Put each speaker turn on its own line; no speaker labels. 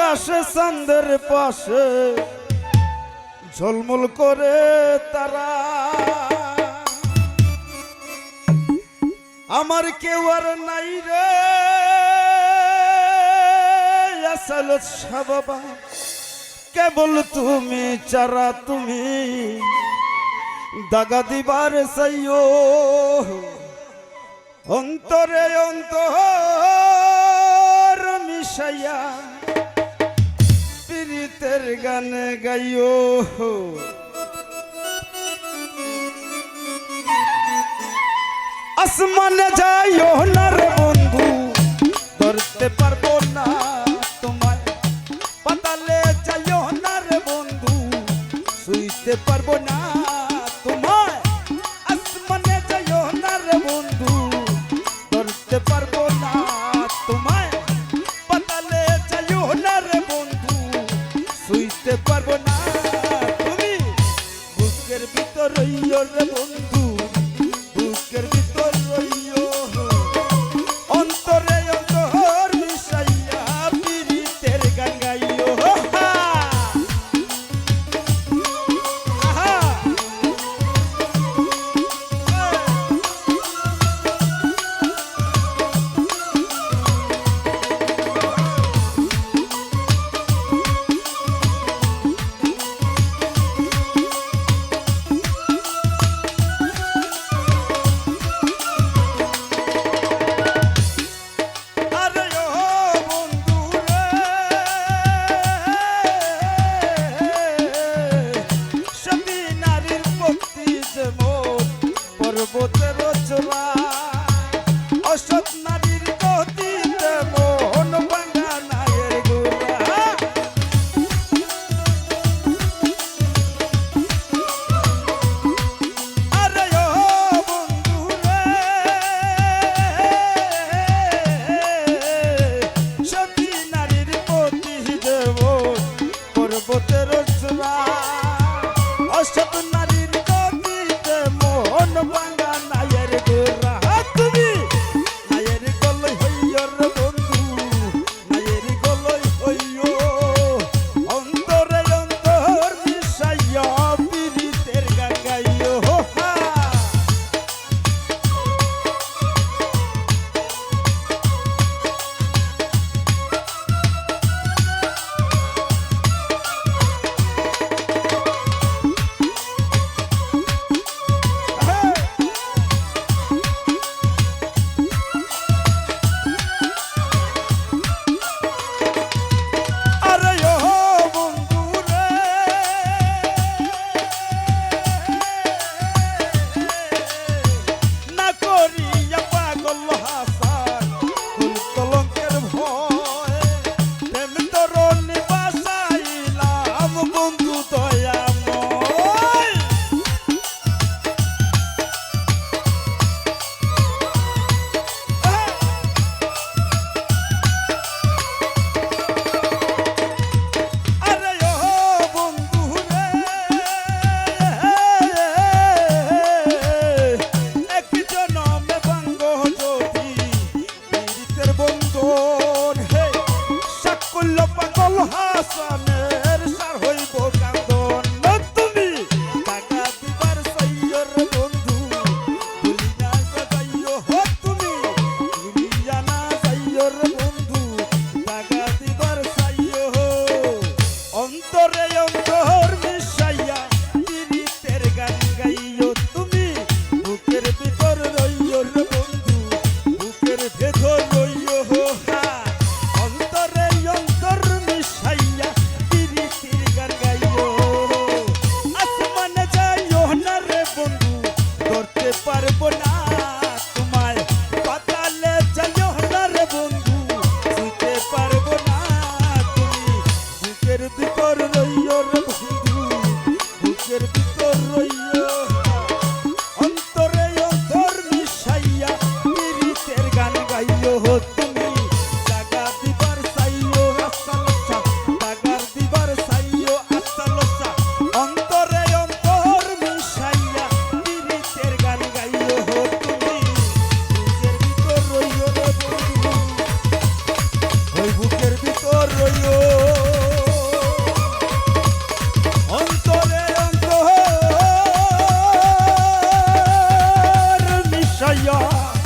আকাশে চান্দের পাশে ঝলমল করে তারা। আমার কেউ আর নাই রে। আসল বাবা, কেবল তুমি চারা তুমি। দাগা দিবার সাইও অন্তরে অন্তর মিশাইয়া প্রেমের গান গাইও। আসমানে যাইও না রে বন্ধু, ধরতে পারব না তোমায়। পাতালে যাইও না রে বন্ধু, শুইতে পারব না yo the one. raça, meu. 아